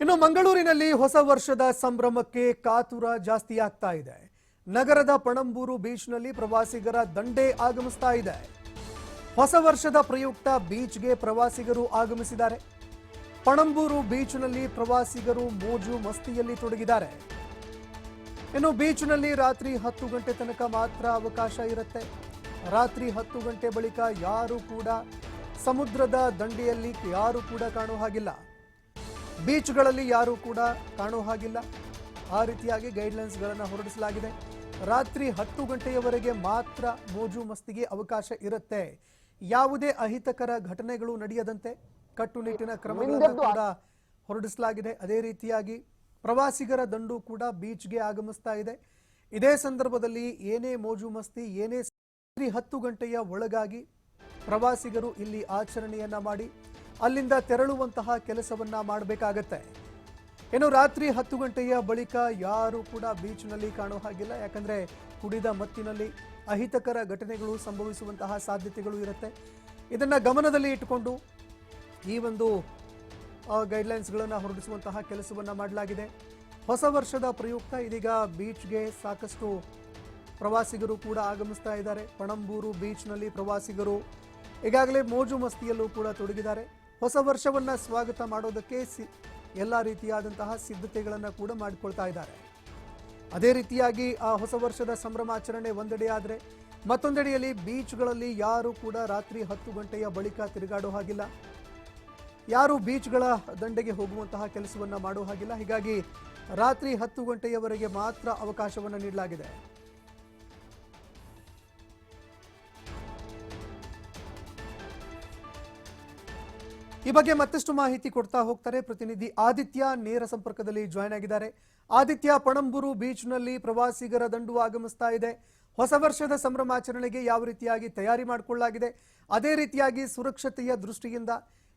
ಇನ್ನು ಮಂಗಳೂರಿನಲ್ಲಿ ಹೊಸ ವರ್ಷದ ಸಂಭ್ರಮಕ್ಕೆ ಕಾತುರ ಜಾಸ್ತಿ ಆಗ್ತಾ ಇದೆ. ನಗರದ ಪಣಂಬೂರು ಬೀಚ್ನಲ್ಲಿ ಪ್ರವಾಸಿಗರ ದಂಡೆ ಆಗಮಿಸ್ತಾ ಇದೆ. ಹೊಸ ವರ್ಷದ ಪ್ರಯುಕ್ತ ಬೀಚ್ಗೆ ಪ್ರವಾಸಿಗರು ಆಗಮಿಸಿದ್ದಾರೆ. ಪಣಂಬೂರು ಬೀಚ್ನಲ್ಲಿ ಪ್ರವಾಸಿಗರು ಮೋಜು ಮಸ್ತಿಯಲ್ಲಿ ತೊಡಗಿದ್ದಾರೆ. ಇನ್ನು ಬೀಚ್ನಲ್ಲಿ ರಾತ್ರಿ ಹತ್ತು ಗಂಟೆ ತನಕ ಮಾತ್ರ ಅವಕಾಶ ಇರುತ್ತೆ. ರಾತ್ರಿ ಹತ್ತು ಗಂಟೆ ಬಳಿಕ ಯಾರು ಕೂಡ ಸಮುದ್ರದ ದಂಡೆಯಲ್ಲಿ ಯಾರು ಕೂಡ ಕಾಣುವ ಹಾಗಿಲ್ಲ. ಬೀಚ್ಗಳಲ್ಲಿ ಯಾರೂ ಕೂಡ ಕಾಣೋ ಹಾಗಿಲ್ಲ. ಆ ರೀತಿಯಾಗಿ ಗೈಡ್ಲೈನ್ಸ್ಗಳನ್ನು ಹೊರಡಿಸಲಾಗಿದೆ. ರಾತ್ರಿ ಹತ್ತು ಗಂಟೆಯವರೆಗೆ ಮಾತ್ರ ಮೋಜು ಮಸ್ತಿಗೆ ಅವಕಾಶ ಇರುತ್ತೆ. ಯಾವುದೇ ಅಹಿತಕರ ಘಟನೆಗಳು ನಡೆಯದಂತೆ ಕಟ್ಟುನಿಟ್ಟಿನ ಕ್ರಮಗಳನ್ನು ಕೂಡ ಹೊರಡಿಸಲಾಗಿದೆ. ಅದೇ ರೀತಿಯಾಗಿ ಪ್ರವಾಸಿಗರ ದಂಡು ಕೂಡ ಬೀಚ್ಗೆ ಆಗಮಿಸ್ತಾ ಇದೆ. ಇದೇ ಸಂದರ್ಭದಲ್ಲಿ ಏನೇ ಮೋಜು ಮಸ್ತಿ ಏನೇ ರಾತ್ರಿ ಹತ್ತು ಗಂಟೆಯ ಒಳಗಾಗಿ ಪ್ರವಾಸಿಗರು ಇಲ್ಲಿ ಆಚರಣೆಯನ್ನ ಮಾಡಿ ಅಲ್ಲಿಂದ ತೆರಳುವಂತಹ ಕೆಲಸವನ್ನ ಮಾಡಬೇಕಾಗತ್ತೆ. ಏನು ರಾತ್ರಿ ಹತ್ತು ಗಂಟೆಯ ಬಳಿಕ ಯಾರು ಕೂಡ ಬೀಚ್ನಲ್ಲಿ ಕಾಣೋ ಹಾಗಿಲ್ಲ. ಯಾಕಂದ್ರೆ ಕುಡಿದ ಮತ್ತಿನಲ್ಲಿ ಅಹಿತಕರ ಘಟನೆಗಳು ಸಂಭವಿಸುವಂತಹ ಸಾಧ್ಯತೆಗಳು ಇರುತ್ತೆ. ಇದನ್ನ ಗಮನದಲ್ಲಿ ಇಟ್ಟುಕೊಂಡು ಈ ಒಂದು ಗೈಡ್ಲೈನ್ಸ್ಗಳನ್ನು ಹೊರಡಿಸುವಂತಹ ಕೆಲಸವನ್ನ ಮಾಡಲಾಗಿದೆ. ಹೊಸ ವರ್ಷದ ಪ್ರಯುಕ್ತ ಇದೀಗ ಬೀಚ್ಗೆ ಸಾಕಷ್ಟು ಪ್ರವಾಸಿಗರು ಕೂಡ ಆಗಮಿಸ್ತಾ ಇದ್ದಾರೆ. ಪಣಂಬೂರು ಬೀಚ್ನಲ್ಲಿ ಪ್ರವಾಸಿಗರು ಈಗಾಗಲೇ ಮೋಜು ಮಸ್ತಿಯಲ್ಲೂ ಕೂಡ ತೊಡಗಿದ್ದಾರೆ. ಹೊಸ ವರ್ಷವನ್ನ ಸ್ವಾಗತ ಮಾಡೋದಕ್ಕೆ ಸಿ ಎಲ್ಲ ರೀತಿಯಾದಂತಹ ಸಿದ್ಧತೆಗಳನ್ನು ಕೂಡ ಮಾಡಿಕೊಳ್ತಾ ಇದ್ದಾರೆ. ಅದೇ ರೀತಿಯಾಗಿ ಆ ಹೊಸ ವರ್ಷದ ಸಂಭ್ರಮಾಚರಣೆ ಒಂದೆಡೆ ಆದರೆ ಮತ್ತೊಂದೆಡೆಯಲ್ಲಿ ಬೀಚ್ಗಳಲ್ಲಿ ಯಾರು ಕೂಡ ರಾತ್ರಿ ಹತ್ತು ಗಂಟೆಯ ಬಳಿಕ ತಿರುಗಾಡೋ ಹಾಗಿಲ್ಲ. ಯಾರು ಬೀಚ್ಗಳ ದಂಡೆಗೆ ಹೋಗುವಂತಹ ಕೆಲಸವನ್ನು ಮಾಡೋ ಹಾಗಿಲ್ಲ. ಹೀಗಾಗಿ ರಾತ್ರಿ ಹತ್ತು ಗಂಟೆಯವರೆಗೆ ಮಾತ್ರ ಅವಕಾಶವನ್ನು ನೀಡಲಾಗಿದೆ. ಈ ಬಗ್ಗೆ ಮತ್ತಷ್ಟು ಮಾಹಿತಿ ಕೊಡ್ತಾ ಹೋಗ್ತಾರೆ ಪ್ರತಿನಿಧಿ ಆದಿತ್ಯ ನೇರ ಸಂಪರ್ಕದಲ್ಲಿ ಜಾಯ್ನ್ ಆಗಿದ್ದಾರೆ. ಆದಿತ್ಯ ಪಣಂಬೂರು ಬೀಚ್ನಲ್ಲಿ ಪ್ರವಾಸಿಗರ ದಂಡು ಆಗಮಿಸ್ತಾ ಇದೆ. ಹೊಸ ವರ್ಷದ ಸಂಭ್ರಮಾಚರಣೆಗೆ ಯಾವ ರೀತಿಯಾಗಿ ತಯಾರಿ ಮಾಡಿಕೊಳ್ಳಲಾಗಿದೆ? ಅದೇ ರೀತಿಯಾಗಿ ಸುರಕ್ಷತೆಯ ದೃಷ್ಟಿಯಿಂದ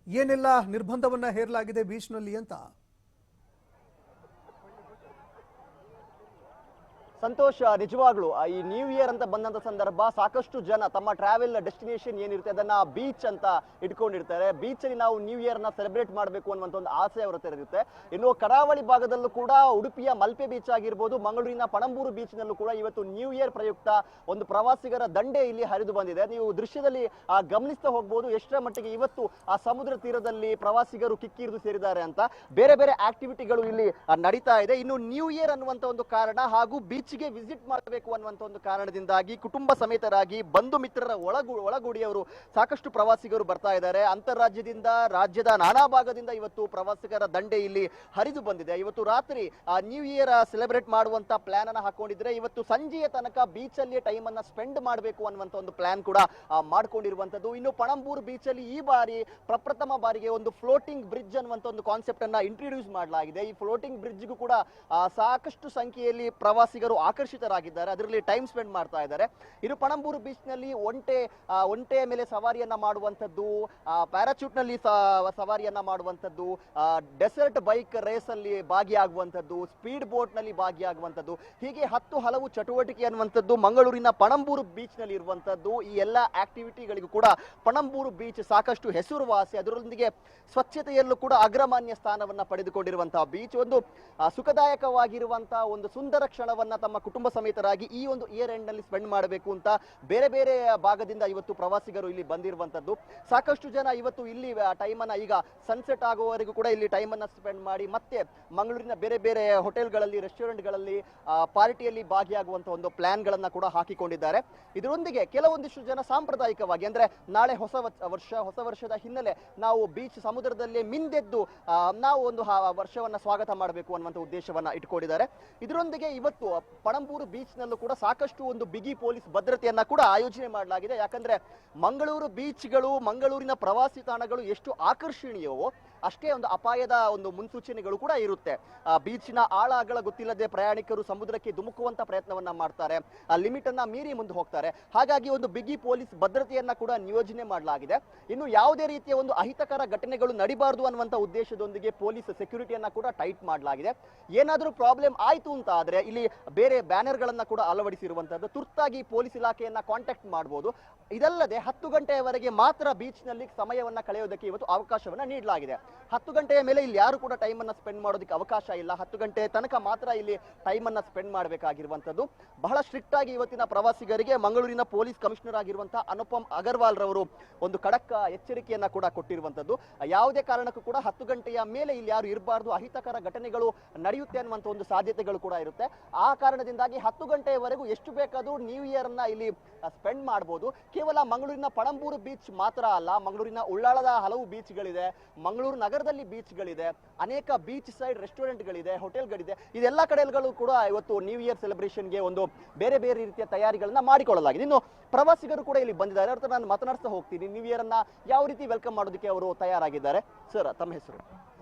ಏನೆಲ್ಲ ನಿರ್ಬಂಧವನ್ನ ಹೇರಲಾಗಿದೆ ಬೀಚ್ನಲ್ಲಿ ಅಂತ. ಸಂತೋಷ್, ನಿಜವಾಗ್ಲು. ಈ ನ್ಯೂ ಇಯರ್ ಅಂತ ಬಂದಂತ ಸಂದರ್ಭ ಸಾಕಷ್ಟು ಜನ ತಮ್ಮ ಟ್ರಾವೆಲ್ ಡೆಸ್ಟಿನೇಷನ್ ಏನಿರುತ್ತೆ ಅದನ್ನ ಬೀಚ್ ಅಂತ ಇಟ್ಕೊಂಡಿರ್ತಾರೆ. ಬೀಚ್ ಅಲ್ಲಿ ನಾವು ನ್ಯೂ ಇಯರ್ನ ಸೆಲೆಬ್ರೇಟ್ ಮಾಡಬೇಕು ಅನ್ನುವಂತ ಒಂದು ಆಸೆ ಅವರ ಇರುತ್ತೆ. ಇನ್ನು ಕರಾವಳಿ ಭಾಗದಲ್ಲೂ ಕೂಡ ಉಡುಪಿಯ ಮಲ್ಪೆ ಬೀಚ್ ಆಗಿರ್ಬೋದು, ಮಂಗಳೂರಿನ ಪಣಂಬೂರು ಬೀಚ್ ನಲ್ಲೂ ಕೂಡ ಇವತ್ತು ನ್ಯೂ ಇಯರ್ ಪ್ರಯುಕ್ತ ಒಂದು ಪ್ರವಾಸಿಗರ ದಂಡೆ ಇಲ್ಲಿ ಹರಿದು ಬಂದಿದೆ. ನೀವು ದೃಶ್ಯದಲ್ಲಿ ಗಮನಿಸ್ತಾ ಹೋಗ್ಬೋದು ಎಷ್ಟರ ಮಟ್ಟಿಗೆ ಇವತ್ತು ಆ ಸಮುದ್ರ ತೀರದಲ್ಲಿ ಪ್ರವಾಸಿಗರು ಕಿಕ್ಕಿರಿದು ಸೇರಿದ್ದಾರೆ ಅಂತ. ಬೇರೆ ಬೇರೆ ಆಕ್ಟಿವಿಟಿಗಳು ಇಲ್ಲಿ ನಡೀತಾ ಇದೆ. ಇನ್ನು ನ್ಯೂ ಇಯರ್ ಅನ್ನುವಂತ ಒಂದು ಕಾರಣ ಹಾಗೂ ಬೀಚ್ಗೆ ವಿಸಿಟ್ ಮಾಡಬೇಕು ಅನ್ನುವಂತ ಒಂದು ಕಾರಣದಿಂದಾಗಿ ಕುಟುಂಬ ಸಮೇತರಾಗಿ ಬಂಧು ಮಿತ್ರರ ಒಳಗು, ಒಳಗೂಡಿಯವರು ಸಾಕಷ್ಟು ಪ್ರವಾಸಿಗರು ಬರ್ತಾ ಇದ್ದಾರೆ. ಅಂತಾರಾಜ್ಯದಿಂದ ರಾಜ್ಯದ ನಾನಾ ಭಾಗದಿಂದ ಇವತ್ತು ಪ್ರವಾಸಿಗರ ದಂಡೆ ಇಲ್ಲಿ ಹರಿದು ಬಂದಿದೆ. ಇವತ್ತು ರಾತ್ರಿ ನ್ಯೂ ಇಯರ್ ಸೆಲೆಬ್ರೇಟ್ ಮಾಡುವಂತ ಪ್ಲಾನ್ ಅನ್ನ ಹಾಕೊಂಡಿದ್ರೆ ಇವತ್ತು ಸಂಜೆಯ ತನಕ ಬೀಚ್ ಅಲ್ಲಿ ಟೈಮ್ ಅನ್ನ ಸ್ಪೆಂಡ್ ಮಾಡಬೇಕು ಅನ್ನುವಂತ ಒಂದು ಪ್ಲಾನ್ ಕೂಡ ಮಾಡ್ಕೊಂಡಿರುವಂತದ್ದು ಇನ್ನು ಪಣಂಬೂರು ಬೀಚ್ ಅಲ್ಲಿ ಈ ಬಾರಿ ಪ್ರಪ್ರಥಮ ಬಾರಿಗೆ ಒಂದು ಫ್ಲೋಟಿಂಗ್ ಬ್ರಿಡ್ಜ್ ಅನ್ನುವಂತ ಒಂದು ಕಾನ್ಸೆಪ್ಟ್ ಅನ್ನ ಇಂಟ್ರೊಡ್ಯೂಸ್ ಮಾಡಲಾಗಿದೆ. ಈ ಫ್ಲೋಟಿಂಗ್ ಬ್ರಿಡ್ಜ್ಗೂ ಕೂಡ ಸಾಕಷ್ಟು ಸಂಖ್ಯೆಯಲ್ಲಿ ಪ್ರವಾಸಿಗರು ಆಕರ್ಷಿತರಾಗಿದ್ದಾರೆ. ಅದರಲ್ಲಿ ಟೈಮ್ ಸ್ಪೆಂಡ್ ಮಾಡ್ತಾ ಇದ್ದಾರೆ. ಇನ್ನು ಪಣಂಬೂರು ಬೀಚ್ನಲ್ಲಿ ಒಂಟೆ ಒಂಟೆಯ ಮೇಲೆ ಸವಾರಿಯನ್ನ ಮಾಡುವಂಥದ್ದು ಪ್ಯಾರಾಚೂಟ್ನಲ್ಲಿ ಸ- ಸವಾರಿಯನ್ನ ಮಾಡುವಂಥದ್ದು ಡೆಸರ್ಟ್ ಬೈಕ್ ರೇಸ್ ಅಲ್ಲಿ ಭಾಗಿಯಾಗುವಂತದ್ದು ಸ್ಪೀಡ್ ಬೋಟ್ನಲ್ಲಿ ಭಾಗಿಯಾಗುವಂಥದ್ದು, ಹೀಗೆ ಹತ್ತು ಹಲವು ಚಟುವಟಿಕೆ ಅನ್ನುವಂಥದ್ದು ಮಂಗಳೂರಿನ ಪಣಂಬೂರು ಬೀಚ್ನಲ್ಲಿ ಇರುವಂತದ್ದು ಈ ಎಲ್ಲ ಆಕ್ಟಿವಿಟಿಗಳಿಗೂ ಕೂಡ ಪಣಂಬೂರು ಬೀಚ್ ಸಾಕಷ್ಟು ಹೆಸರುವಾಸಿ, ಅದರೊಂದಿಗೆ ಸ್ವಚ್ಛತೆಯಲ್ಲೂ ಕೂಡ ಅಗ್ರಮಾನ್ಯ ಸ್ಥಾನವನ್ನ ಪಡೆದುಕೊಂಡಿರುವಂತಹ ಬೀಚ್ ಒಂದು ಸುಖದಾಯಕವಾಗಿರುವಂತಹ ಒಂದು ಸುಂದರ ಕ್ಷಣವನ್ನ ತಮ್ಮ ಕುಟುಂಬ ಸಮೇತರಾಗಿ ಈ ಒಂದು ಇಯರ್ ಎಂಡ್ನಲ್ಲಿ ಸ್ಪೆಂಡ್ ಮಾಡಬೇಕು ಅಂತ ಬೇರೆ ಬೇರೆ ಭಾಗದಿಂದ ಇವತ್ತು ಪ್ರವಾಸಿಗರು ಇಲ್ಲಿ ಬಂದಿರುವಂತದ್ದು. ಸಾಕಷ್ಟು ಜನ ಇವತ್ತು ಇಲ್ಲಿ ಟೈಮ್ ಅನ್ನ ಈಗ ಸನ್ಸೆಟ್ ಆಗುವವರೆಗೂ ಕೂಡ ಇಲ್ಲಿ ಟೈಮ್ ಅನ್ನ ಸ್ಪೆಂಡ್ ಮಾಡಿ ಮತ್ತೆ ಮಂಗಳೂರಿನ ಬೇರೆ ಬೇರೆ ಹೋಟೆಲ್ಗಳಲ್ಲಿ ರೆಸ್ಟೋರೆಂಟ್ಗಳಲ್ಲಿ ಪಾರ್ಟಿಯಲ್ಲಿ ಭಾಗಿಯಾಗುವಂತ ಒಂದು ಪ್ಲಾನ್ ಗಳನ್ನ ಕೂಡ ಹಾಕಿಕೊಂಡಿದ್ದಾರೆ. ಇದರೊಂದಿಗೆ ಕೆಲವೊಂದಿಷ್ಟು ಜನ ಸಾಂಪ್ರದಾಯಿಕವಾಗಿ ಅಂದ್ರೆ ನಾಳೆ ಹೊಸ ವರ್ಷ ಹೊಸ ವರ್ಷದ ಹಿನ್ನೆಲೆ ನಾವು ಬೀಚ್ ಸಮುದ್ರದಲ್ಲಿ ಮಿಂದೆದ್ದು ನಾವು ಒಂದು ವರ್ಷವನ್ನ ಸ್ವಾಗತ ಮಾಡಬೇಕು ಅನ್ನುವಂಥ ಉದ್ದೇಶವನ್ನ ಇಟ್ಕೊಂಡಿದ್ದಾರೆ. ಇದರೊಂದಿಗೆ ಇವತ್ತು ಪಣಂಬೂರು ಬೀಚ್ ನಲ್ಲೂ ಕೂಡ ಸಾಕಷ್ಟು ಒಂದು ಬಿಗಿ ಪೊಲೀಸ್ ಭದ್ರತೆಯನ್ನ ಕೂಡ ಆಯೋಜನೆ ಮಾಡಲಾಗಿದೆ. ಯಾಕಂದ್ರೆ ಮಂಗಳೂರು ಬೀಚ್ಗಳು, ಮಂಗಳೂರಿನ ಪ್ರವಾಸಿ ತಾಣಗಳು ಎಷ್ಟು ಆಕರ್ಷಣೀಯವೋ ಅಷ್ಟೇ ಒಂದು ಅಪಾಯದ ಒಂದು ಮುನ್ಸೂಚನೆಗಳು ಕೂಡ ಇರುತ್ತೆ. ಬೀಚ್ನ ಬೀಚಿನ ಆಳ ಅಗಲ ಗೊತ್ತಿಲ್ಲದೆ ಪ್ರಯಾಣಿಕರು ಸಮುದ್ರಕ್ಕೆ ಧುಮುಕುವಂತ ಪ್ರಯತ್ನವನ್ನ ಮಾಡ್ತಾರೆ. ಆ ಲಿಮಿಟ್ ಅನ್ನ ಮೀರಿ ಮುಂದೆ ಹೋಗ್ತಾರೆ. ಹಾಗಾಗಿ ಒಂದು ಬಿಗಿ ಪೊಲೀಸ್ ಭದ್ರತೆಯನ್ನ ಕೂಡ ನಿಯೋಜನೆ ಮಾಡಲಾಗಿದೆ. ಇನ್ನು ಯಾವುದೇ ರೀತಿಯ ಒಂದು ಅಹಿತಕರ ಘಟನೆಗಳು ನಡಿಬಾರದು ಅನ್ನುವಂತ ಉದ್ದೇಶದೊಂದಿಗೆ ಪೊಲೀಸ್ ಸೆಕ್ಯೂರಿಟಿಯನ್ನ ಕೂಡ ಟೈಟ್ ಮಾಡಲಾಗಿದೆ. ಏನಾದರೂ ಪ್ರಾಬ್ಲಮ್ ಆಯಿತು ಅಂತ ಆದರೆ ಇಲ್ಲಿ ಬೇರೆ ಬ್ಯಾನರ್ಗಳನ್ನು ಕೂಡ ಅಳವಡಿಸಿರುವಂಥದ್ದು ತುರ್ತಾಗಿ ಪೊಲೀಸ್ ಇಲಾಖೆಯನ್ನು ಕಾಂಟ್ಯಾಕ್ಟ್ ಮಾಡಬಹುದು ಇದಲ್ಲದೆ ಹತ್ತು ಗಂಟೆಯವರೆಗೆ ಮಾತ್ರ ಬೀಚ್ನಲ್ಲಿ ಸಮಯವನ್ನ ಕಳೆಯೋದಕ್ಕೆ ಇವತ್ತು ಅವಕಾಶವನ್ನ ನೀಡಲಾಗಿದೆ. ಹತ್ತು ಗಂಟೆಯ ಮೇಲೆ ಇಲ್ಲಿ ಯಾರು ಕೂಡ ಟೈಮ್ ಅನ್ನ ಸ್ಪೆಂಡ್ ಮಾಡೋದಕ್ಕೆ ಅವಕಾಶ ಇಲ್ಲ. ಹತ್ತು ಗಂಟೆ ತನಕ ಮಾತ್ರ ಇಲ್ಲಿ ಟೈಮ್ ಅನ್ನ ಸ್ಪೆಂಡ್ ಮಾಡಬೇಕಾಗಿರುವಂತದ್ದು ಬಹಳ ಸ್ಟ್ರಿಕ್ಟ್ ಆಗಿ ಇವತ್ತಿನ ಪ್ರವಾಸಿಗರಿಗೆ ಮಂಗಳೂರಿನ ಪೊಲೀಸ್ ಕಮಿಷನರ್ ಆಗಿರುವಂತಹ ಅನುಪಮ್ ಅಗರ್ವಾಲ್ ರವರು ಒಂದು ಖಡಕ್ ಎಚ್ಚರಿಕೆಯನ್ನ ಕೂಡ ಕೊಟ್ಟಿರುವಂತದ್ದು ಯಾವುದೇ ಕಾರಣಕ್ಕೂ ಕೂಡ ಹತ್ತು ಗಂಟೆಯ ಮೇಲೆ ಇಲ್ಲಿ ಯಾರು ಇರಬಾರ್ದು, ಅಹಿತಕರ ಘಟನೆಗಳು ನಡೆಯುತ್ತೆ ಅನ್ನುವಂತ ಒಂದು ಸಾಧ್ಯತೆಗಳು ಕೂಡ ಇರುತ್ತೆ. ಆ ಕಾರಣದಿಂದಾಗಿ ಹತ್ತು ಗಂಟೆಯವರೆಗೂ ಎಷ್ಟು ಬೇಕಾದರೂ ನ್ಯೂ ಇಯರ್ ಅನ್ನ ಇಲ್ಲಿ ಸ್ಪೆಂಡ್ ಮಾಡಬಹುದು ಕೇವಲ ಮಂಗಳೂರಿನ ಪಣಂಬೂರು ಬೀಚ್ ಮಾತ್ರ ಅಲ್ಲ, ಮಂಗಳೂರಿನ ಉಳ್ಳಾಳದ ಹಲವು ಬೀಚ್ಗಳಿದೆ ಮಂಗಳೂರು ನಗರದಲ್ಲಿ ಬೀಚ್ಗಳಿದೆ ಅನೇಕ ಬೀಚ್ ಸೈಡ್ ರೆಸ್ಟೋರೆಂಟ್ಗಳಿದೆ ಹೋಟೆಲ್ಗಳಿದೆ ಇದೆಲ್ಲ ಕಡೆಗಳು ಕೂಡ ಇವತ್ತು ನ್ಯೂ ಇಯರ್ ಸೆಲೆಬ್ರೇಷನ್ಗೆ ಒಂದು ಬೇರೆ ಬೇರೆ ರೀತಿಯ ತಯಾರಿಗಳನ್ನ ಮಾಡಿಕೊಳ್ಳಲಾಗಿದೆ. ಇನ್ನು ಪ್ರವಾಸಿಗರು ಕೂಡ ಇಲ್ಲಿ ಬಂದಿದ್ದಾರೆ. ಅವ್ರ ನಾನು ಮಾತನಾಡ್ತಾ ಹೋಗ್ತೀನಿ. ನ್ಯೂ ಇಯರ್ ಅನ್ನ ಯಾವ ರೀತಿ ವೆಲ್ಕಮ್ ಮಾಡೋದಕ್ಕೆ ಅವರು ತಯಾರಾಗಿದ್ದಾರೆ? ಸರ್ ತಮ್ಮ ಹೆಸರು?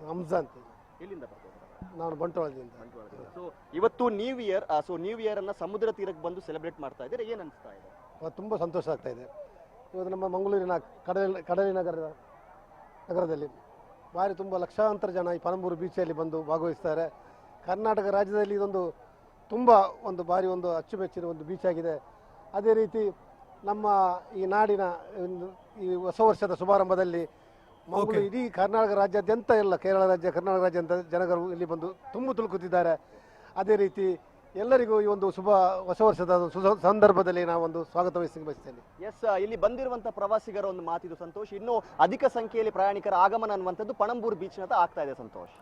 ರಂಜಾನ್ ಇಲ್ಲಿಂದ ನಾನು ಬಂಟ್ವಾಳದಿಂದ. ಸೊ ಇವತ್ತು new year so new year ಅನ್ನ ಸಮುದ್ರ ತೀರಕ್ಕೆ ಬಂದು ಸೆಲೆಬ್ರೇಟ್ ಮಾಡ್ತಾ ಇದ್ದಾರೆ. ಏನ್ ಅನಿಸ್ತಾ ಇದೆ? ತುಂಬ ಸಂತೋಷ ಆಗ್ತಾ ಇದೆ. ಇವತ್ತು ನಮ್ಮ ಮಂಗಳೂರಿನ ಕಡಲ ಕಡಲಿನಗರ ನಗರದಲ್ಲಿ ಭಾರಿ ತುಂಬ ಲಕ್ಷಾಂತರ ಜನ ಈ ಪಣಂಬೂರು ಬೀಚಲ್ಲಿ ಬಂದು ಭಾಗವಹಿಸ್ತಾರೆ. ಕರ್ನಾಟಕ ರಾಜ್ಯದಲ್ಲಿ ಇದೊಂದು ತುಂಬ ಒಂದು ಭಾರಿ ಒಂದು ಅಚ್ಚುಮೆಚ್ಚಿನ ಒಂದು ಬೀಚ್ ಆಗಿದೆ. ಅದೇ ರೀತಿ ನಮ್ಮ ಈ ನಾಡಿನ ಒಂದು ಈ ಹೊಸ ವರ್ಷದ ಶುಭಾರಂಭದಲ್ಲಿ ಮಂಗಳೂರು ಇಡೀ ಕರ್ನಾಟಕ ರಾಜ್ಯಾದ್ಯಂತ ಎಲ್ಲ ಕೇರಳ ರಾಜ್ಯ ಕರ್ನಾಟಕ ರಾಜ್ಯದ ಜನಗಳು ಇಲ್ಲಿ ಬಂದು ತುಂಬು ತುಳುಕುತ್ತಿದ್ದಾರೆ. ಅದೇ ರೀತಿ ಎಲ್ಲರಿಗೂ ಈ ಒಂದು ಶುಭ, ಹೊಸ ವರ್ಷದ ಸುಸ ಸಂದರ್ಭದಲ್ಲಿ ಒಂದು ಸ್ವಾಗತ ವಹಿಸಿ ಬಯಸ್ತೇನೆ ಎಸ್ ಇಲ್ಲಿ ಬಂದಿರುವಂತಹ ಪ್ರವಾಸಿಗರ ಒಂದು ಮಾತಿದು ಸಂತೋಷ್. ಇನ್ನು ಅಧಿಕ ಸಂಖ್ಯೆಯಲ್ಲಿ ಪ್ರಯಾಣಿಕರ ಆಗಮನ ಅನ್ನುವಂಥದ್ದು ಪಣಂಬೂರು ಬೀಚ್ ನತ್ತ ಆಗ್ತಾ ಇದೆ ಸಂತೋಷ್.